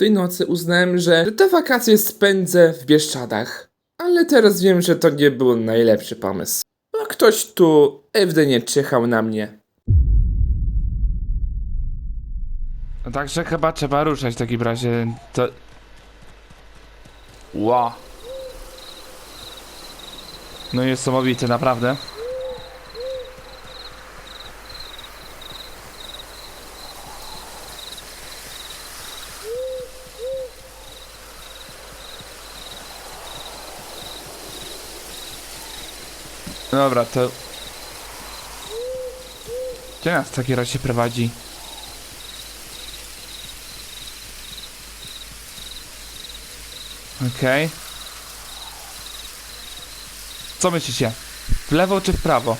tej nocy uznałem, że te wakacje spędzę w Bieszczadach. Ale teraz wiem, że to nie był najlepszy pomysł. Bo ktoś tu ewidentnie czyhał na mnie. No także chyba trzeba ruszać w takim razie. To. Ła. No niesamowite, naprawdę. Dobra, to... Gdzie nas w takim razie prowadzi? Okej. Co myślicie? W lewo czy w prawo?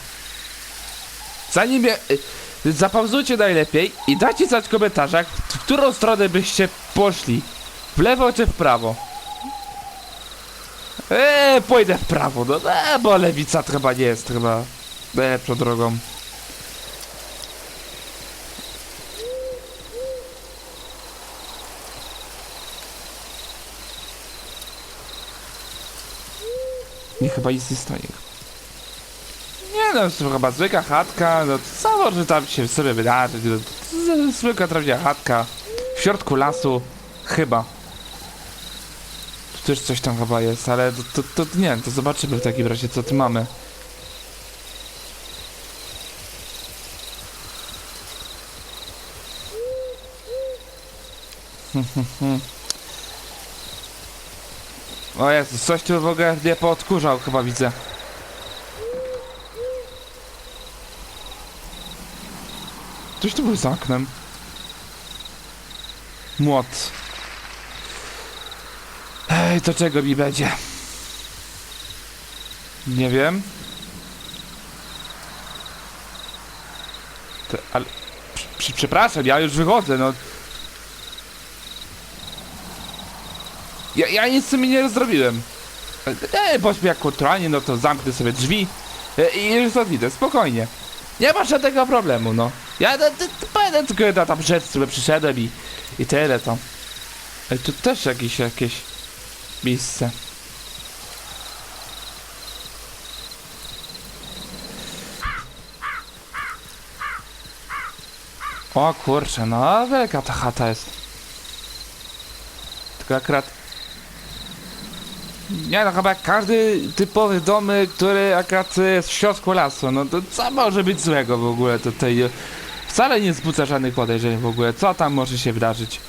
Zanim je... y, Zapauzujcie najlepiej i dajcie znać w komentarzach, w którą stronę byście poszli. W lewo czy w prawo? Eee, pójdę w prawo, no eee, bo lewica chyba nie jest chyba lepszą drogą. Nie, chyba nic nie stoi. Nie no, to chyba zwykła chatka, no co może tam się sobie wydarzyć, no, zwykła prawdziwa chatka, w środku lasu, chyba. Też coś tam chyba jest, ale to, to, to nie, to zobaczymy w takim razie co tu mamy. O Jezus, coś tu w ogóle nie poodkurzał chyba widzę. Coś tu był za oknem. Młot. Ej, to czego mi będzie? Nie wiem. To, ale... Przepraszam, ja już wychodzę, no. Ja, ja nic sobie nie zrobiłem. E, bądźmy jak kulturalnie, no to zamknę sobie drzwi e, i już odwidę, spokojnie. Nie ma żadnego problemu, no. Ja no, to, to będę tylko na tam rzecz sobie przyszedłem i, i tyle to. E, tu też jakieś, jakieś miejsce. O kurczę, no wielka ta chata jest. Tylko akurat nie no, chyba każdy typowy domy, który akurat jest w środku lasu, no to co może być złego w ogóle tutaj? Wcale nie wzbudza żadnych podejrzeń w ogóle, co tam może się wydarzyć?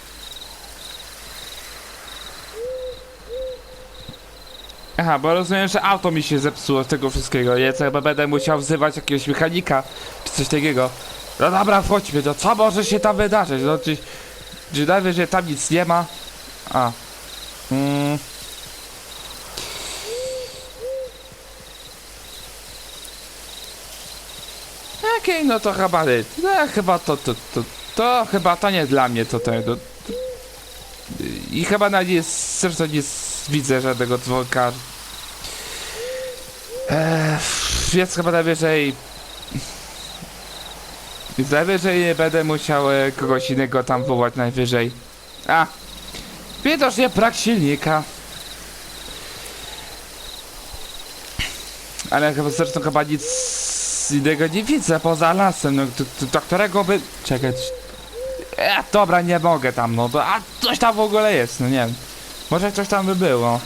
Aha, bo rozumiem, że auto mi się zepsuło z tego wszystkiego, ja chyba będę musiał wzywać jakiegoś mechanika, czy coś takiego. No dobra, wchodźmy, no co może się tam wydarzyć? No czy, czy najwyżej tam nic nie ma? A. Mm. Okej, no to chyba, no, chyba to, to, to, to chyba to nie dla mnie to tego. To, I chyba na nie, zresztą nie widzę żadnego dzwonka. Eee, więc chyba najwyżej... Najwyżej będę musiał e, kogoś innego tam wołać najwyżej. A! Widocznie brak silnika. Ale chyba zresztą chyba nic innego nie widzę poza lasem, no do, do, którego by... Czekać... E, dobra, nie mogę tam, no to... A coś tam w ogóle jest, no nie wiem. Może coś tam by było.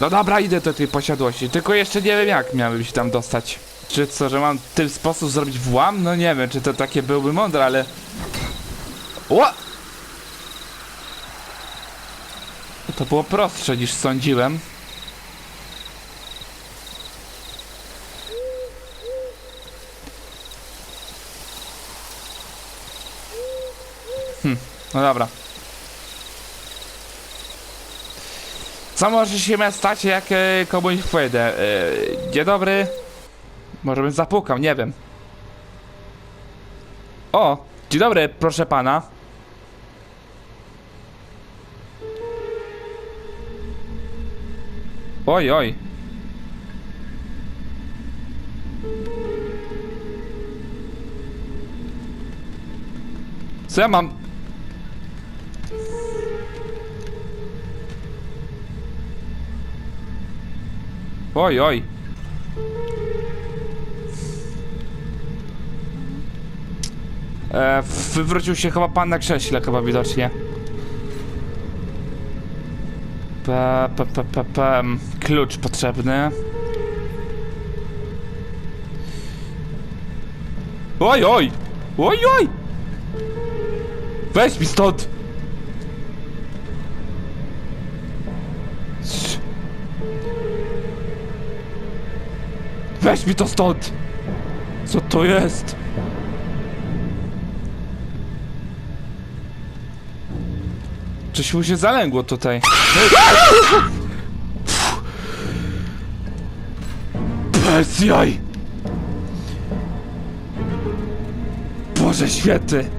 No dobra, idę do tej posiadłości, tylko jeszcze nie wiem jak miałbym się tam dostać. Czy co, że mam w ten sposób zrobić włam? No nie wiem, czy to takie byłby mądre, ale... Ła! To było prostsze niż sądziłem. Hm, no dobra. Co może się stać, jak e, komuś wejdę? E, dzień dobry. Może bym zapukał, nie wiem. O, dzień dobry, proszę pana. Oj, oj. Co ja mam Oj, oj. E, wywrócił się chyba pan na krześle, chyba widocznie. P, p, p, p, p, klucz potrzebny. Oj, oj! Oj, oj! Weź mi stąd! Weź mi to stąd! Co to jest? Coś mu się zalęgło tutaj. Bez jaj! Boże święty!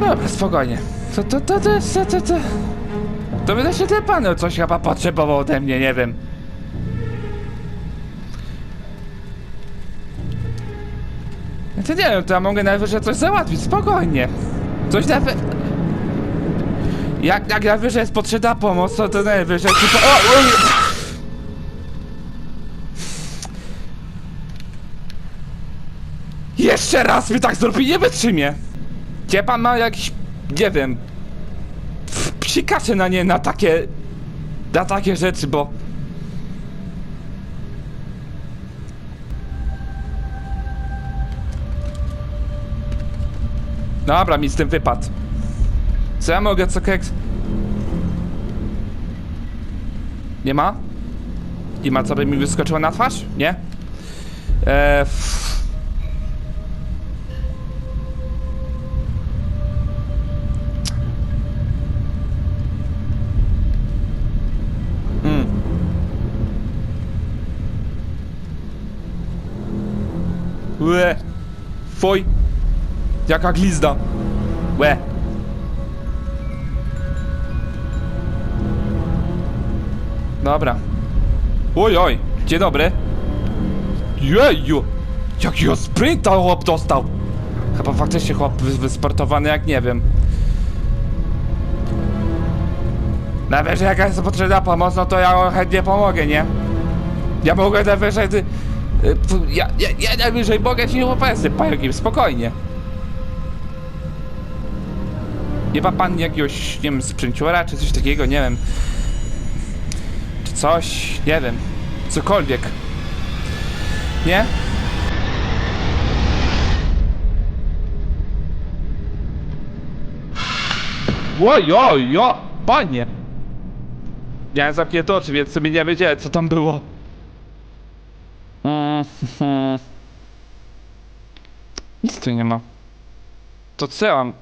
Dobra, spokojnie. To, to, to, to, to, to, to. To wyda się ten pan coś chyba potrzebował ode mnie, nie wiem. Ja to nie wiem, to ja mogę najwyżej coś załatwić, spokojnie. Coś najwy... Jak, jak najwyżej jest potrzebna pomoc, to to najwyżej tylko... O, o, Jeszcze raz mi tak zrobi, nie wytrzymie! Gdzie pan ma jakiś, nie wiem... Psikacze na nie, na takie... Na takie rzeczy, bo... Dobra, mi z tym wypadł. Co ja mogę, co keks? Nie ma? Nie ma, co by mi wyskoczyło na twarz? Nie? Eee... Łe. Foj. Jaka glizda. Łe. Dobra. Oj, oj. Dzień dobry. Jeju. Jakiego sprinta chłop dostał. Chyba faktycznie chłop wy- wysportowany jak nie wiem. Nawet, że jaka jest potrzebna pomoc, no to ja chętnie pomogę, nie? Ja mogę najwyżej... Y, ja, ja, ja najwyżej mogę ci opowiem pająkiem, spokojnie. Nie ma pan jakiegoś, nie wiem, sprzęciora czy coś takiego, nie wiem. Czy coś, nie wiem. Cokolwiek. Nie? Oj, oj, oj, panie! Miałem zamknięte oczy, więc sobie nie wiedziałem, co tam było. Mhm. Nic tu nie ma. To co ja mam?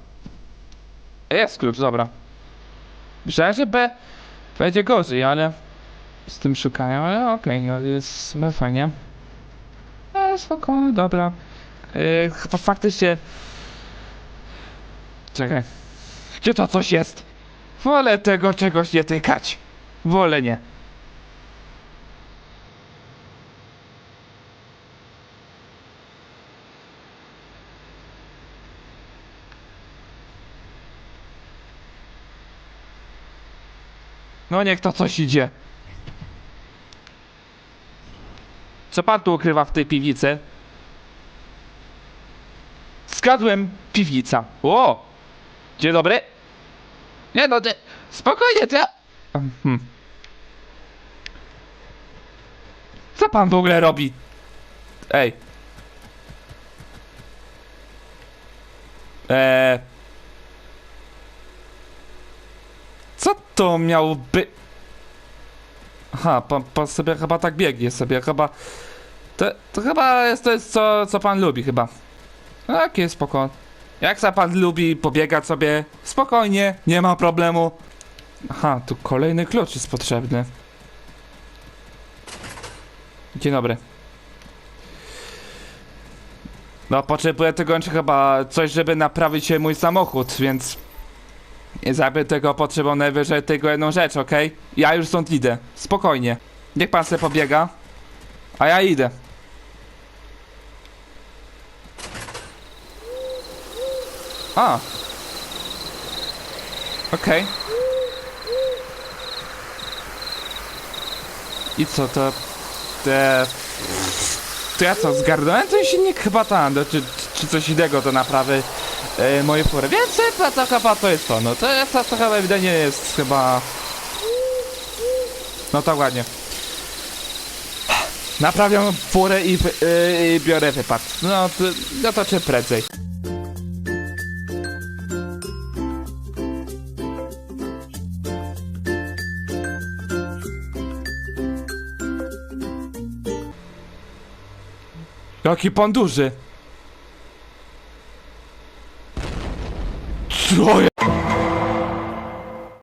Jest klucz, dobra. Myślałem, że B będzie gorzej, ale z tym szukają, ale okej, no jest fajnie. Ale spokojnie, dobra. Chyba faktycznie... Czekaj. Gdzie to coś jest? Wolę tego czegoś nie tykać. Wolę nie. No niech to coś idzie. Co pan tu ukrywa w tej piwnicy? Zgadłem, piwnica. O! Dzień dobry. Nie no, ty, spokojnie, ty... Hmm. Co pan w ogóle robi? Ej. Eee... Co to miało by... Aha, pan, pan sobie chyba tak biegnie sobie, chyba... To, to chyba jest to, jest co, co pan lubi chyba. Takie spoko. Jak za pan lubi pobiegać sobie spokojnie, nie ma problemu. Aha, tu kolejny klucz jest potrzebny. Dzień dobry. No, potrzebuję tego jeszcze chyba coś, żeby naprawić mój samochód, więc... Zrobię tego potrzebą najwyżej tylko jedną rzecz, okej? Ja już stąd idę. Spokojnie. Niech pan sobie pobiega. A ja idę. A. Okej. I co to? Te... To ja co, zgarnąłem ten silnik? Chyba tam, czy, czy coś innego do naprawy e, moje fury. Więc chyba to chyba to jest to, no to to, to chyba ewidentnie jest chyba... No to ładnie. Naprawiam furę i, yy, i biorę wypad. No to, no to czy prędzej. Jaki pan duży. Co